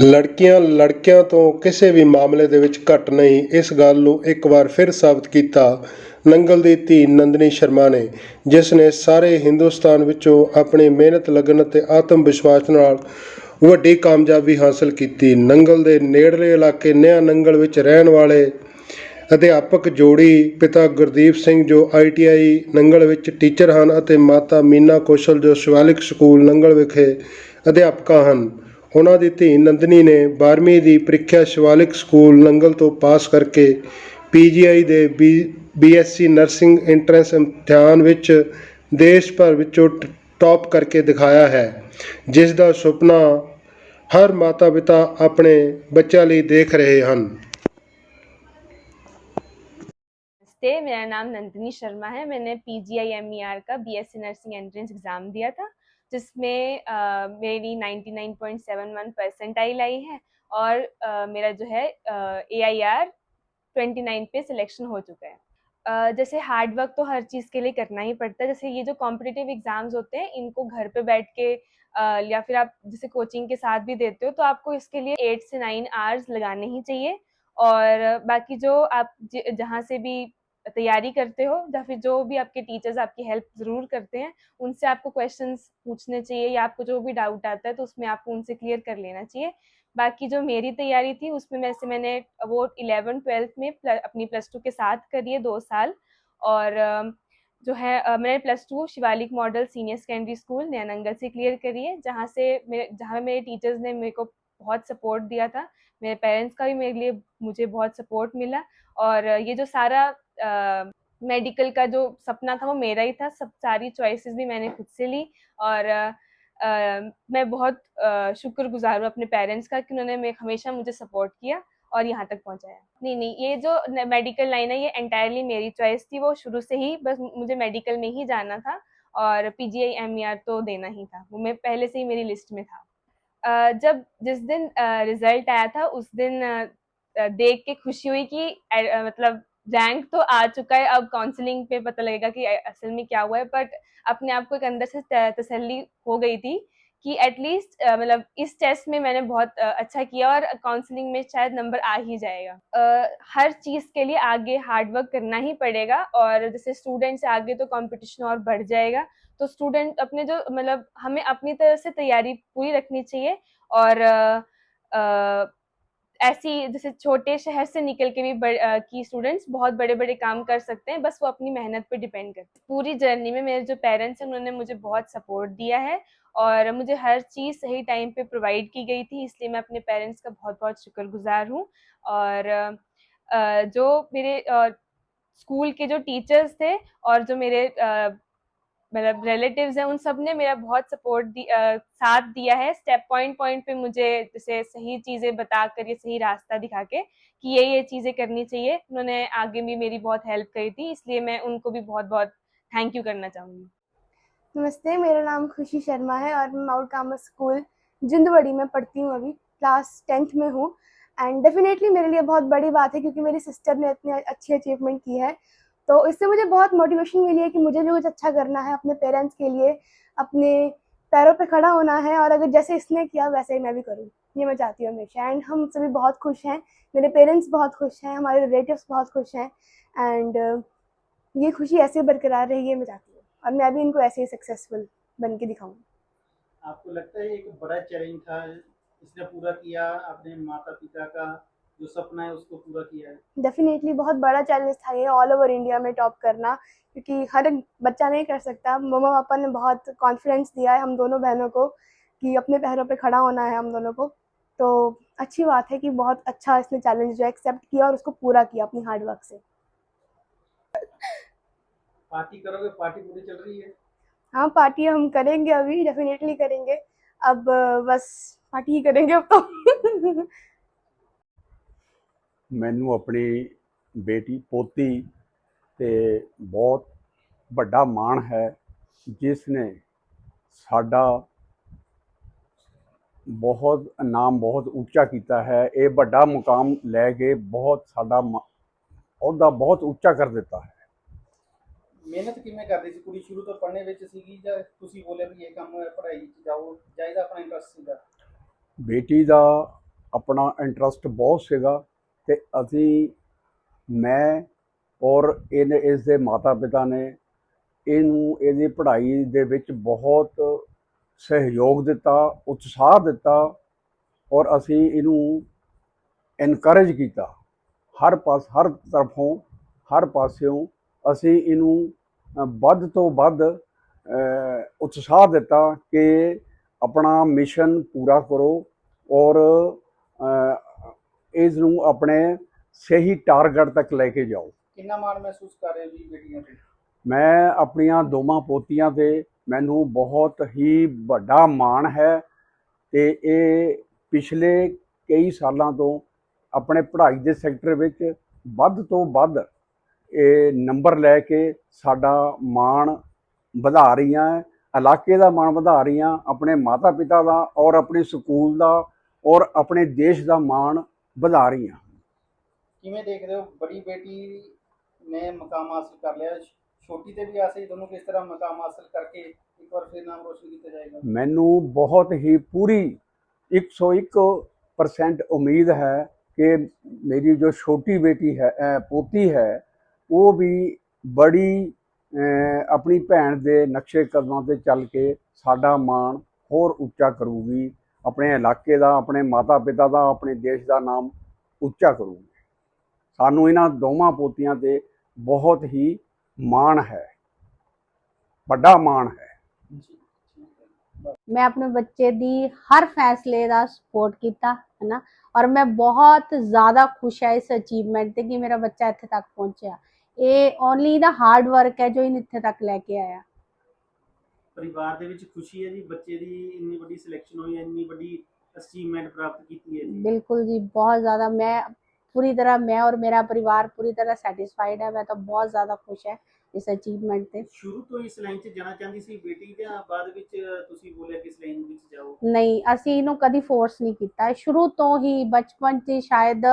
ਲੜਕੀਆਂ ਲੜਕਿਆਂ ਤੋਂ ਕਿਸੇ ਵੀ ਮਾਮਲੇ ਦੇ ਵਿੱਚ ਘੱਟ ਨਹੀਂ। ਇਸ ਗੱਲ ਨੂੰ ਇੱਕ ਵਾਰ ਫਿਰ ਸਾਬਤ ਕੀਤਾ ਨੰਗਲ ਦੀ ਧੀ ਨੰਦਨੀ ਸ਼ਰਮਾ ਨੇ, ਜਿਸ ਨੇ ਸਾਰੇ ਹਿੰਦੁਸਤਾਨ ਵਿੱਚੋਂ ਆਪਣੀ ਮਿਹਨਤ, ਲਗਨ ਅਤੇ ਆਤਮ ਵਿਸ਼ਵਾਸ ਨਾਲ ਵੱਡੀ ਕਾਮਯਾਬੀ ਹਾਸਲ ਕੀਤੀ। ਨੰਗਲ ਦੇ ਨੇੜਲੇ ਇਲਾਕੇ ਨਿਆ ਨੰਗਲ ਵਿੱਚ ਰਹਿਣ ਵਾਲੇ ਅਧਿਆਪਕ ਜੋੜੀ ਪਿਤਾ ਗੁਰਦੀਪ ਸਿੰਘ ਜੋ ਆਈਟੀਆਈ ਨੰਗਲ ਵਿੱਚ ਟੀਚਰ ਹਨ ਅਤੇ ਮਾਤਾ ਮੀਨਾ ਕੌਸ਼ਲ ਜੋ ਸ਼ਿਵਾਲਿਕ ਸਕੂਲ ਨੰਗਲ ਵਿਖੇ ਅਧਿਆਪਕਾ ਹਨ। ਉਹਨਾਂ ਦੀ ਧੀ ਨੰਦਨੀ ਨੇ 12ਵੀਂ ਦੀ ਪ੍ਰੀਖਿਆ ਸ਼ਿਵਾਲਿਕ ਸਕੂਲ ਨੰਗਲ ਤੋਂ ਪਾਸ ਕਰਕੇ ਪੀਜੀਆਈ ਦੇ ਬੀਐਸਸੀ ਨਰਸਿੰਗ ਐਂਟਰੈਂਸ ਇਮਤਿਹਾਨ ਵਿੱਚ ਦੇਸ਼ ਭਰ ਵਿੱਚੋਂ ਟ- ਟੌਪ ਕਰਕੇ ਦਿਖਾਇਆ ਹੈ ਜਿਸ ਦਾ ਸੁਪਨਾ ਹਰ ਮਾਤਾ ਪਿਤਾ ਆਪਣੇ ਬੱਚਿਆਂ ਲਈ ਦੇਖ ਰਹੇ ਹਨ नमस्ते मेरा नाम नंदिनी शर्मा है मैंने P G I M E R का B S C nursing entrance exam दिया था जिसमें अ, मेरी 99.71 परसेंटाइल आई है और अ, मेरा जो है A I R twenty nine पे सिलेक्शन हो चुका है। अ, जैसे हार्ड वर्क तो हर चीज़ के लिए करना ही पड़ता है। जैसे ये जो कॉम्पिटिटिव एग्ज़ाम्स होते हैं इनको घर पे बैठ के अ, या फिर आप जैसे कोचिंग के साथ भी देते हो तो आपको इसके लिए एट से नाइन आवर्स लगाने ही चाहिए। और बाकी जो आप जहाँ से भी तैयारी करते हो या फिर जो भी आपके टीचर्स आपकी हेल्प ज़रूर करते हैं, उनसे आपको क्वेश्चंस पूछने चाहिए या आपको जो भी डाउट आता है तो उसमें आपको उनसे क्लियर कर लेना चाहिए। बाकी जो मेरी तैयारी थी उसमें वैसे मैंने वो इलेवन ट्वेल्थ में प्ल- अपनी प्लस टू के साथ करी है दो साल और जो है मैंने plus two Shivalik model senior secondary school Nayanangal से क्लियर करी है, जहाँ से मेरे जहाँ मेरे टीचर्स ने मेरे को बहुत सपोर्ट दिया था। मेरे पेरेंट्स का भी मेरे लिए मुझे बहुत सपोर्ट मिला और ये जो सारा मेडिकल का जो सपना था वो मेरा ही था। सब सारी चॉइसेस भी मैंने खुद से ली और अ, मैं बहुत अ, शुक्रगुजार हूँ अपने पेरेंट्स का कि उन्होंने हमेशा मुझे सपोर्ट किया और यहाँ तक पहुँचाया। नहीं नहीं ये जो मेडिकल लाइन है ये एंटायरली मेरी चॉइस थी। वो शुरू से ही बस मुझे मेडिकल में ही जाना था और P G I M E R तो देना ही था। वो मैं पहले से ही मेरी लिस्ट में था। अ, जब जिस दिन रिज़ल्ट आया था उस दिन देख के खुशी हुई कि मतलब रैंक तो आ चुका है। अब काउंसलिंग पे पता लगेगा कि असल में क्या हुआ है। बट अपने आप को एक अंदर से तसल्ली हो गई थी कि एटलीस्ट मतलब इस टेस्ट में मैंने बहुत अच्छा किया और काउंसलिंग में शायद नंबर आ ही जाएगा। अ, हर चीज़ के लिए आगे हार्ड वर्क करना ही पड़ेगा और जैसे स्टूडेंट से आगे तो कंपटीशन और बढ़ जाएगा। तो स्टूडेंट अपने जो मतलब हमें अपनी तरफ़ से तैयारी पूरी रखनी चाहिए और अ, ऐसी जैसे छोटे शहर से निकल के भी बड़, अ, की स्टूडेंट्स बहुत बड़े बड़े काम कर सकते हैं बस वो अपनी मेहनत पे डिपेंड करते हैं। पूरी जर्नी में मेरे जो पेरेंट्स हैं उन्होंने मुझे बहुत सपोर्ट दिया है और मुझे हर चीज़ सही टाइम पे प्रोवाइड की गई थी इसलिए मैं अपने पेरेंट्स का बहुत बहुत शुक्रगुजार हूँ। और अ, जो मेरे स्कूल के जो टीचर्स थे और जो मेरे मतलब रिलेटिव्स हैं उन सबने मेरा बहुत सपोर्ट दी अ, साथ दिया है। स्टेप पॉइंट पॉइंट पे मुझे जैसे सही चीज़ें बता कर ये सही रास्ता दिखा के कि ये ये चीज़ें करनी चाहिए। उन्होंने आगे भी मेरी बहुत हेल्प करी थी इसलिए मैं उनको भी बहुत बहुत थैंक यू करना चाहूँगी। नमस्ते मेरा नाम खुशी शर्मा है और मैं माउंट कामर्स स्कूल जिंदबड़ी में पढ़ती हूँ अभी क्लास टेंथ में हूँ। एंड डेफिनेटली मेरे लिए बहुत बड़ी बात है क्योंकि मेरी सिस्टर ने इतनी अच्छी अचीवमेंट की है। तो इससे मुझे बहुत मोटिवेशन मिली है कि मुझे भी कुछ अच्छा करना है अपने पेरेंट्स के लिए, अपने पैरों पे खड़ा होना है और अगर जैसे इसने किया, वैसे ही मैं भी करूँ। ये मैं चाहती हूँ हमेशा। एंड हम सभी बहुत खुश हैं। मेरे पेरेंट्स बहुत खुश हैं, हमारे रिलेटिव्स बहुत खुश हैं। एंड ये खुशी ऐसे बरकरार रही है, मैं चाहती हूँ। और मैं भी इनको ऐसे ही सक्सेसफुल बन के दिखाऊँ। आपको लगता है एक बड़ा चैलेंज था, इसने पूरा किया अपने माता पिता का? जो सपना है उसको पूरा किया है। डेफिनेटली बहुत बड़ा चैलेंज था ये ऑल ओवर इंडिया में टॉप करना क्योंकि हर बच्चा नहीं कर सकता। मम्मा पापा ने बहुत कॉन्फिडेंस दिया है हम दोनों बहनों को कि अपने पैरों पे खड़ा होना है हम दोनों को। तो अच्छी बात है कि बहुत अच्छा इसने चैलेंज जो एक्सेप्ट किया और उसको पूरा किया अपनी हार्ड वर्क से। पार्टी करोगे? पार्टी पूरी चल रही है? हाँ पार्टी हम करेंगे अभी डेफिनेटली करेंगे। अब बस पार्टी ही करेंगे अब तो। ਮੈਨੂੰ ਆਪਣੀ ਬੇਟੀ ਪੋਤੀ ਤੇ ਬਹੁਤ ਵੱਡਾ ਮਾਣ ਹੈ ਜਿਸ ਨੇ ਸਾਡਾ ਬਹੁਤ ਨਾਮ ਬਹੁਤ ਉੱਚਾ ਕੀਤਾ ਹੈ। ਇਹ ਵੱਡਾ ਮੁਕਾਮ ਲੈ ਕੇ ਬਹੁਤ ਸਾਡਾ ਅਹੁਦਾ ਬਹੁਤ ਉੱਚਾ ਕਰ ਦਿੱਤਾ ਹੈ। ਮਿਹਨਤ ਕਿਵੇਂ ਕਰਦੀ ਸੀ? ਕੁੜੀ ਸ਼ੁਰੂ ਤੋਂ ਪੜ੍ਹਨੇ ਵਿੱਚ ਸੀਗੀ ਜਾਂ ਤੁਸੀਂ ਬੋਲੇ ਵੀ ਇਹ ਕੰਮ ਪੜ੍ਹਾਈ 'ਚ ਜਾਓ ਜਾਂ ਇਹਦਾ ਆਪਣਾ ਇੰਟਰਸਟ ਸੀਗਾ? ਬੇਟੀ ਦਾ ਆਪਣਾ ਇੰਟਰਸਟ ਬਹੁਤ ਸੀਗਾ। ਤੇ ਅਸੀਂ, ਮੈਂ ਔਰ ਇਹਨੇ ਇਸ ਦੇ ਮਾਤਾ ਪਿਤਾ ਨੇ ਇਹਨੂੰ, ਇਹਦੀ ਪੜ੍ਹਾਈ ਦੇ ਵਿੱਚ ਬਹੁਤ ਸਹਿਯੋਗ ਦਿੱਤਾ, ਉਤਸ਼ਾਹ ਦਿੱਤਾ ਔਰ ਅਸੀਂ ਇਹਨੂੰ ਐਨਕਰੇਜ ਕੀਤਾ। ਹਰ ਪਾਸ, ਹਰ ਤਰਫੋਂ, ਹਰ ਪਾਸਿਓਂ ਅਸੀਂ ਇਹਨੂੰ ਵੱਧ ਤੋਂ ਵੱਧ ਉਤਸ਼ਾਹ ਦਿੱਤਾ ਕਿ ਆਪਣਾ ਮਿਸ਼ਨ ਪੂਰਾ ਕਰੋ ਔਰ ਇਸ ਨੂੰ ਆਪਣੇ ਸਹੀ ਟਾਰਗੇਟ ਤੱਕ ਲੈ ਕੇ ਜਾਓ। ਕਿੰਨਾ ਮਾਣ ਮਹਿਸੂਸ ਕਰ ਰਹੇ ਜੀ ਬੇਟੀਆਂ ਤੇ? ਮੈਂ ਆਪਣੀਆਂ ਦੋਵਾਂ ਪੋਤੀਆਂ ਤੇ ਮੈਨੂੰ ਬਹੁਤ ਹੀ ਵੱਡਾ ਮਾਣ ਹੈ ਤੇ ਇਹ ਪਿਛਲੇ ਕਈ ਸਾਲਾਂ ਤੋਂ ਆਪਣੇ ਪੜ੍ਹਾਈ ਦੇ ਸੈਕਟਰ ਵਿੱਚ ਵੱਧ ਤੋਂ ਵੱਧ ਇਹ ਨੰਬਰ ਲੈ ਕੇ ਸਾਡਾ ਮਾਣ ਵਧਾ ਰਹੀਆਂ ਹੈ ਇਲਾਕੇ ਦਾ ਮਾਣ ਵਧਾ ਰਹੀਆਂ ਆਪਣੇ ਮਾਤਾ ਪਿਤਾ ਦਾ ਔਰ ਆਪਣੇ ਸਕੂਲ ਦਾ ਔਰ ਆਪਣੇ ਦੇਸ਼ ਦਾ ਮਾਣ ਵਧਾ ਰਹੀਆਂ ਕਿਵੇਂ ਦੇਖਦੇ ਹੋ? ਬੜੀ ਬੇਟੀ ਨੇ ਮਕਾਮ ਹਾਸਲ ਕਰ ਲਿਆ। ਛੋਟੀ ਤੇ ਵੀ ਆਸ ਦੋਨੋਂ ਕਿਸ ਤਰ੍ਹਾਂ ਮਕਾਮ ਹਾਸਲ ਕਰਕੇ ਇੱਕ ਵਾਰ ਫਿਰ ਨਾਮ ਰੋਸ਼ਨ ਕੀਤਾ ਜਾਏਗਾ? ਮੈਨੂੰ ਬਹੁਤ ਹੀ ਪੂਰੀ 101% ਉਮੀਦ ਹੈ ਕਿ ਮੇਰੀ ਜੋ ਛੋਟੀ ਬੇਟੀ ਹੈ ਪੋਤੀ ਹੈ ਉਹ ਵੀ ਬੜੀ ਆਪਣੀ ਭੈਣ ਦੇ ਨਕਸ਼ੇ ਕਦਮਾਂ ਤੇ ਚੱਲ ਕੇ ਸਾਡਾ ਮਾਣ ਹੋਰ ਉੱਚਾ ਕਰੂਗੀ। ਆਪਣੇ ਇਲਾਕੇ ਦਾ, ਆਪਣੇ ਮਾਤਾ ਪਿਤਾ ਦਾ, ਆਪਣੇ ਦੇਸ਼ ਦਾ ਨਾਮ ਉੱਚਾ ਕਰੂਗੀ ਸਾਨੂੰ ਇਹਨਾਂ ਦੋਵਾਂ ਪੋਤੀਆਂ ਤੇ ਬਹੁਤ ਹੀ ਮਾਣ ਹੈ। ਵੱਡਾ ਮਾਣ ਹੈ। ਮੈਂ ਆਪਣੇ ਬੱਚੇ ਦੀ ਹਰ ਫੈਸਲੇ ਦਾ ਸਪੋਰਟ ਕੀਤਾ ਹੈ ਨਾ ਔਰ ਮੈਂ ਬਹੁਤ ਜ਼ਿਆਦਾ ਖੁਸ਼ ਹਾਂ ਇਸ ਅਚੀਵਮੈਂਟ ਤੇ ਕਿ ਮੇਰਾ ਬੱਚਾ ਇੱਥੇ ਤੱਕ ਪਹੁੰਚਿਆ। ਇਹ ਓਨਲੀ ਦਾ ਹਾਰਡ ਵਰਕ ਹੈ ਜੋ ਇਹਨੂੰ ਇੱਥੇ ਤੱਕ ਲੈ ਕੇ ਆਇਆ। ਪਰਿਵਾਰ ਦੇ ਵਿੱਚ ਖੁਸ਼ੀ ਹੈ ਜੀ ਬੱਚੇ ਦੀ ਇੰਨੀ ਵੱਡੀ ਸਿਲੈਕਸ਼ਨ ਹੋਈ ਹੈ ਇੰਨੀ ਵੱਡੀ ਅਚੀਵਮੈਂਟ ਪ੍ਰਾਪਤ ਕੀਤੀ ਹੈ ਜੀ। ਬਿਲਕੁਲ ਜੀ ਬਹੁਤ ਜ਼ਿਆਦਾ ਮੈਂ ਪੂਰੀ ਤਰ੍ਹਾਂ ਮੈਂ ਔਰ ਮੇਰਾ ਪਰਿਵਾਰ ਪੂਰੀ ਤਰ੍ਹਾਂ ਸੈਟੀਸਫਾਈਡ ਹੈ ਮੈਂ ਤਾਂ ਬਹੁਤ ਜ਼ਿਆਦਾ ਖੁਸ਼ ਹੈ ਇਸ ਅਚੀਵਮੈਂਟ ਤੇ। ਸ਼ੁਰੂ ਤੋਂ ਇਸ ਲਾਈਨ 'ਚ ਜਾਣਾ ਚਾਹੁੰਦੀ ਸੀ ਬੇਟੀ ਜਾਂ ਬਾਅਦ ਵਿੱਚ ਤੁਸੀਂ ਬੋਲਿਆ ਕਿ ਇਸ ਲਾਈਨ ਵਿੱਚ ਜਾਓ? ਨਹੀਂ ਅਸੀਂ ਇਹਨੂੰ ਕਦੀ ਫੋਰਸ ਨਹੀਂ ਕੀਤਾ। ਸ਼ੁਰੂ ਤੋਂ ਹੀ ਬਚਪਨ 'ਚ ਸ਼ਾਇਦ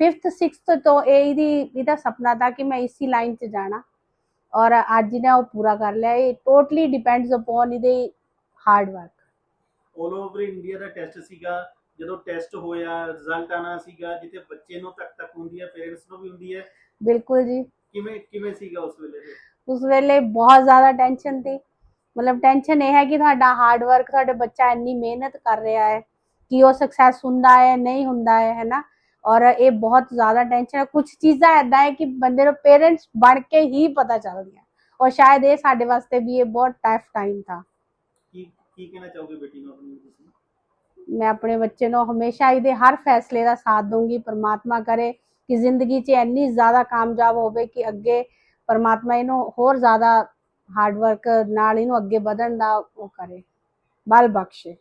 5th 6th ਤੋਂ ਇਹ ਇਹਦੀ ਇਹਦਾ ਸੁਪਨਾ था ਕਿ ਮੈਂ ਇਸੀ ਲਾਈਨ 'ਚ ਜਾਣਾ। ਔਰ ਅੱਜ ਨੇ ਉਹ ਪੂਰਾ ਕਰ ਲਿਆ। ਇਹ ਟੋਟਲੀ ਡਿਪੈਂਡਸ ਅਪਨ ਇਹਦੇ ਹਾਰਡ ਵਰਕ 올 ਓਵਰ ਇੰਡੀਆ ਦਾ ਟੈਸਟ ਸੀਗਾ। ਜਦੋਂ ਟੈਸਟ ਹੋਇਆ ਰਿਜ਼ਲਟ ਆਣਾ ਸੀਗਾ ਜਿੱਥੇ ਬੱਚੇ ਨੂੰ ਤੱਕ ਤੱਕ ਹੁੰਦੀ ਹੈ ਪੇਰੈਂਟਸ ਨੂੰ ਵੀ ਹੁੰਦੀ ਹੈ। ਬਿਲਕੁਲ ਜੀ। ਕਿਵੇਂ ਕਿਵੇਂ ਸੀਗਾ ਉਸ ਵੇਲੇ ਉਸ ਵੇਲੇ ਬਹੁਤ ਜ਼ਿਆਦਾ ਟੈਨਸ਼ਨ ਸੀ। ਮਤਲਬ ਟੈਨਸ਼ਨ ਇਹ ਹੈ ਕਿ ਤੁਹਾਡਾ ਹਾਰਡ ਵਰਕ ਤੁਹਾਡੇ ਬੱਚਾ ਇੰਨੀ ਮਿਹਨਤ ਕਰ ਰਿਹਾ ਹੈ ਕਿ ਉਹ ਸਕਸੈਸ ਹੁੰਦਾ ਹੈ ਨਹੀਂ ਹੁੰਦਾ ਹੈ ਹੈ ਨਾ? ਔਰ ਇਹ ਬਹੁਤ ਜ਼ਿਆਦਾ ਟੈਨਸ਼ਨ ਹੈ। ਕੁਝ ਚੀਜ਼ਾਂ ਐਦਾਂ ਹੈ ਕਿ ਬੰਦੇ ਨੂੰ ਪੇਰੈਂਟਸ ਬਣ ਕੇ ਹੀ ਪਤਾ ਚੱਲਦੀਆਂ। ਔਰ ਸ਼ਾਇਦ ਇਹ ਸਾਡੇ ਵਾਸਤੇ ਵੀ ਇਹ ਬਹੁਤ ਟਫ ਟਾਈਮ ਥਾ। ਕੀ ਕੀ ਕਹਿਣਾ ਚਾਹੋਗੇ ਬੇਟੀ ਨੂੰ ਆਪਣੀ ਤੁਸੀਂ? ਮੈਂ ਆਪਣੇ ਬੱਚੇ ਨੂੰ ਹਮੇਸ਼ਾ ਇਹਦੇ ਹਰ ਫੈਸਲੇ ਦਾ ਸਾਥ ਦੂੰਗੀ ਪਰਮਾਤਮਾ ਕਰੇ ਕਿ ਜ਼ਿੰਦਗੀ 'ਚ ਇੰਨੀ ਜ਼ਿਆਦਾ ਕਾਮਯਾਬ ਹੋਵੇ ਕਿ ਅੱਗੇ ਪਰਮਾਤਮਾ ਇਹਨੂੰ ਹੋਰ ਜ਼ਿਆਦਾ ਹਾਰਡ ਵਰਕ ਨਾਲ ਇਹਨੂੰ ਅੱਗੇ ਵਧਣ ਦਾ ਉਹ ਕਰੇ। ਬਲ ਬਖਸ਼ੇ।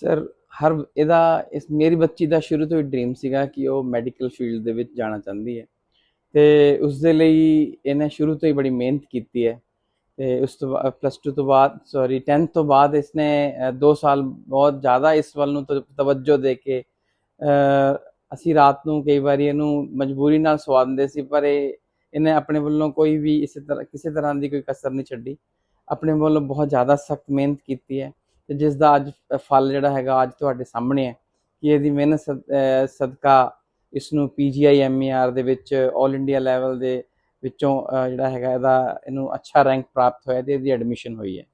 ਸਰ, ਹਰ ਇਹਦਾ, ਇਸ ਮੇਰੀ ਬੱਚੀ ਦਾ ਸ਼ੁਰੂ ਤੋਂ ਹੀ ਡ੍ਰੀਮ ਸੀਗਾ ਕਿ ਉਹ ਮੈਡੀਕਲ ਫੀਲਡ ਦੇ ਵਿੱਚ ਜਾਣਾ ਚਾਹੁੰਦੀ ਹੈ। ਤੇ ਉਸ ਦੇ ਲਈ ਇਹਨੇ ਸ਼ੁਰੂ ਤੋਂ ਹੀ ਬੜੀ ਮਿਹਨਤ ਕੀਤੀ ਹੈ। ਤੇ ਉਸ ਤੋਂ ਪਲੱਸ 2 ਤੋਂ ਬਾਅਦ ਸੌਰੀ 10th ਤੋਂ ਬਾਅਦ ਇਸਨੇ 2 ਸਾਲ ਬਹੁਤ ਜ਼ਿਆਦਾ ਇਸ ਵੱਲ ਨੂੰ ਤ- ਤਵੱਜੋ ਦੇ ਕੇ ਅਸੀਂ ਰਾਤ ਨੂੰ ਕਈ ਵਾਰੀ ਇਹਨੂੰ ਮਜਬੂਰੀ ਨਾਲ ਸਵਾ ਦਿੰਦੇ ਸੀ, ਪਰ ਇਹ, ਇਹਨੇ ਆਪਣੇ ਵੱਲੋਂ ਕੋਈ ਵੀ ਇਸੇ ਤਰ੍ਹਾਂ, ਕਿਸੇ ਤਰ੍ਹਾਂ ਦੀ ਕੋਈ ਕਸਰ ਨਹੀਂ ਛੱਡੀ। ਆਪਣੇ ਵੱਲੋਂ ਬਹੁਤ ਜ਼ਿਆਦਾ ਸਖਤ ਮਿਹਨਤ ਕੀਤੀ ਹੈ। ਤੇ ਜਿਸ ਦਾ ਅੱਜ ਫਲ ਜਿਹੜਾ ਹੈਗਾ ਅੱਜ ਤੁਹਾਡੇ ਸਾਹਮਣੇ ਹੈ ਕਿ ਇਹਦੀ ਮਿਹਨਤ ਸਦਕਾ ਇਸ ਨੂੰ ਪੀਜੀਆਈ ਐਮਈਆਰ ਦੇ ਵਿੱਚ 올 ਇੰਡੀਆ ਲੈਵਲ ਦੇ ਵਿੱਚੋਂ ਜਿਹੜਾ ਹੈਗਾ ਇਹਦਾ ਇਹਨੂੰ ਅੱਛਾ ਰੈਂਕ ਪ੍ਰਾਪਤ ਹੋਇਆ ਤੇ ਇਹਦੀ ਐਡਮਿਸ਼ਨ ਹੋਈ ਹੈ।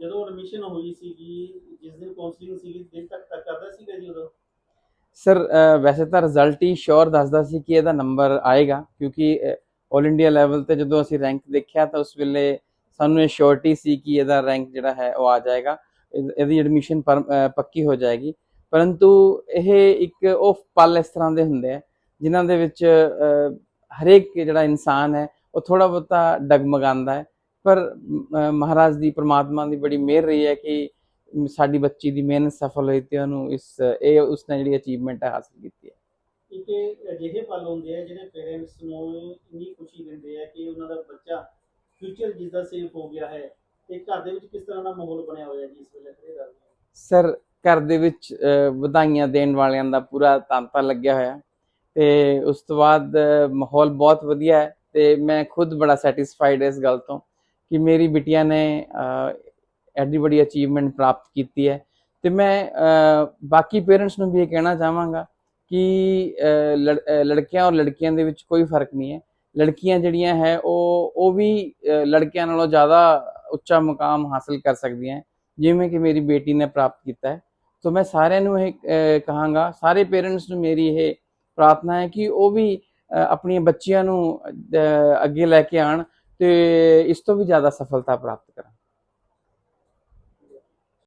ਜਦੋਂ ਐਡਮਿਸ਼ਨ ਹੋਈ ਸੀਗੀ ਜਿਸ ਦਿਨ ਕਾਉਂਸਲਿੰਗ ਸੀਗੀ ਦਿਨ ਤੱਕ ਤੱਕ ਕਰਦਾ ਸੀਗਾ ਜੀ ਉਦੋਂ? ਸਰ ਵੈਸੇ ਤਾਂ ਰਿਜ਼ਲਟ ਹੀ ਸ਼ੋਰ ਦੱਸਦਾ ਸੀ ਕਿ ਇਹਦਾ ਨੰਬਰ ਆਏਗਾ ਕਿਉਂਕਿ 올 ਇੰਡੀਆ ਲੈਵਲ ਤੇ ਜਦੋਂ ਅਸੀਂ ਰੈਂਕ ਦੇਖਿਆ ਤਾਂ ਉਸ ਵੇਲੇ ਸਾਨੂੰ ਇਹ ਸ਼ੋਰਟੀ ਸੀ ਕਿ ਇਹਦਾ ਰੈਂਕ ਜਿਹੜਾ ਹੈ ਉਹ ਆ ਜਾਏਗਾ। ਇਹਦੀ ਐਡਮਿਸ਼ਨ ਪੱਕੀ ਹੋ ਜਾਏਗੀ। ਪਰੰਤੂ ਇਹ ਇੱਕ ਉਹ ਪਲ ਇਸ ਤਰ੍ਹਾਂ ਦੇ ਹੁੰਦੇ ਆ, ਜਿਨ੍ਹਾਂ ਦੇ ਵਿੱਚ ਹਰੇਕ ਜਿਹੜਾ ਇਨਸਾਨ ਹੈ, ਉਹ ਥੋੜਾ ਬਹੁਤਾ ਡਗਮਗਾਉਂਦਾ ਹੈ। ਪਰ ਮਹਾਰਾਜ ਦੀ, ਪ੍ਰਮਾਤਮਾ ਦੀ ਬੜੀ ਮਿਹਰ ਰਹੀ ਹੈ ਕਿ ਸਾਡੀ ਬੱਚੀ ਦੀ ਮਿਹਨਤ ਸਫਲ ਹੋਈ ਤੇ ਉਹਨੂੰ ਇਸ, ਇਹ ਉਸਨੇ ਜਿਹੜੀ ਅਚੀਵਮੈਂਟ ਹਾਸਲ ਕੀਤੀ ਹੈ। ਇੱਕ ਅਜਿਹੇ ਪਲ ਹੁੰਦੇ ਆ ਜਿਹੜੇ ਪੇਰੈਂਟਸ ਨੂੰ ਇੰਨੀ ਖੁਸ਼ੀ ਦਿੰਦੇ ਆ ਕਿ ਉਹਨਾਂ ਦਾ ਬੱਚਾ ਫਿਊਚਰ ਜਿਸ ਦਾ ਸੇਫ ਹੋ ਗਿਆ ਹੈ ਤੇ ਘਰ ਦੇ ਵਿੱਚ ਕਿਸ ਤਰ੍ਹਾਂ ਦਾ ਮਾਹੌਲ ਬਣਿਆ ਹੋਇਆ ਜੀ ਇਸ ਵੇਲੇ ਤੇ ਸਰ ਘਰ ਦੇ ਵਿੱਚ ਵਧਾਈਆਂ ਦੇਣ ਵਾਲਿਆਂ ਦਾ ਪੂਰਾ ਤਾਂਤਾ ਲੱਗਿਆ ਹੋਇਆ ਤੇ ਉਸ ਤੋਂ ਬਾਅਦ ਮਾਹੌਲ ਬਹੁਤ ਵਧੀਆ ਹੈ ਤੇ ਮੈਂ ਖੁਦ ਬੜਾ ਸੈਟੀਸਫਾਈਡ ਇਸ ਗੱਲ ਤੋਂ ਕਿ ਮੇਰੀ ਬਿਟੀਆਂ ਨੇ ਐਡੀ ਬੜੀ ਅਚੀਵਮੈਂਟ ਪ੍ਰਾਪਤ ਕੀਤੀ ਹੈ ਤੇ ਮੈਂ ਬਾਕੀ ਪੇਰੈਂਟਸ ਨੂੰ ਵੀ ਇਹ ਕਹਿਣਾ ਚਾਹਾਂਗਾ ਕਿ ਲੜ- ਅਹ, ਲੜਕਿਆਂ ਔਰ ਲੜਕੀਆਂ ਦੇ ਵਿੱਚ ਕੋਈ ਫ਼ਰਕ ਨਹੀਂ ਹੈ। ਲੜਕੀਆਂ ਜਿਹੜੀਆਂ ਹੈ, ਉਹ ਉਹ ਵੀ ਲੜਕਿਆਂ ਨਾਲੋਂ ਜ਼ਿਆਦਾ ਉੱਚਾ ਮੁਕਾਮ ਹਾਸਲ ਕਰ ਸਕਦੀਆਂ ਜਿਵੇਂ ਕਿ ਮੇਰੀ ਬੇਟੀ ਨੇ ਪ੍ਰਾਪਤ ਕੀਤਾ ਹੈ। ਸੋ ਮੈਂ ਸਾਰਿਆਂ ਨੂੰ ਇਹ ਕਹਾਂਗਾ, ਸਾਰੇ ਪੇਰੈਂਟਸ ਨੂੰ ਮੇਰੀ ਇਹ ਪ੍ਰਾਰਥਨਾ ਹੈ ਕਿ ਉਹ ਵੀ ਆਪਣੀਆਂ ਬੱਚੀਆਂ ਨੂੰ ਅੱਗੇ ਲੈ ਕੇ ਆਣ ਤੇ ਇਸ ਤੋਂ ਵੀ ਜ਼ਿਆਦਾ ਸਫਲਤਾ ਪ੍ਰਾਪਤ ਕਰਨ।